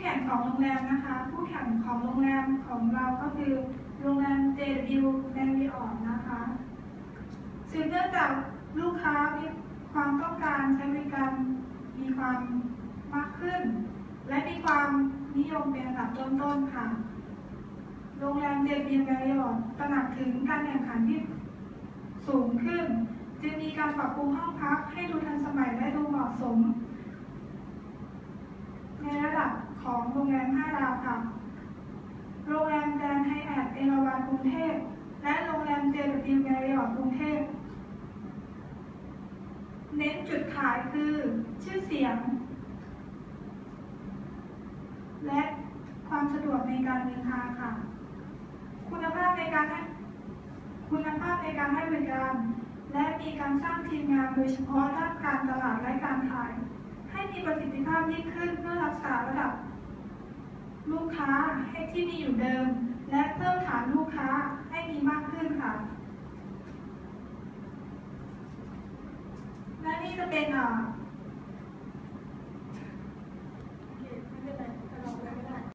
แข่งของโรงแรมนะคะผู้แข่งของโรงแรมของเราก็คือโรงแรม JW Marriott นะคะสืบเนื่องจากลูกค้ามีความต้องการใช้บริการมีความมากขึ้น และมีความนิยมเป็นอันดับต้นๆค่ะ โรงแรม JW Marriott ตระหนักถึงการแข่งขันที่สูงขึ้น จึงมีการปรับปรุงห้องพักให้ดูทันสมัยและดูเหมาะสม ในระดับของ โรงแรม5ดาวค่ะ โรงแรมแกรนด์ไฮแอทเอราวัณกรุงเทพ และโรงแรม JW Marriott กรุงเทพ เน้นจุดขายคือชื่อเสียง และความสะดวกในการเดินทางค่ะ คุณภาพในการให้คุณภาพในการให้บริการ และมีการสร้างทีมงานโดยเฉพาะด้านการตลาดและการขาย ให้มีประสิทธิภาพยิ่งขึ้นเพื่อรักษาร ลูกค้าให้ที่มีอยู่เดิม และเพิ่มฐานลูกค้าให้มีมากขึ้นค่ะ และนี่จะเป็นอ่า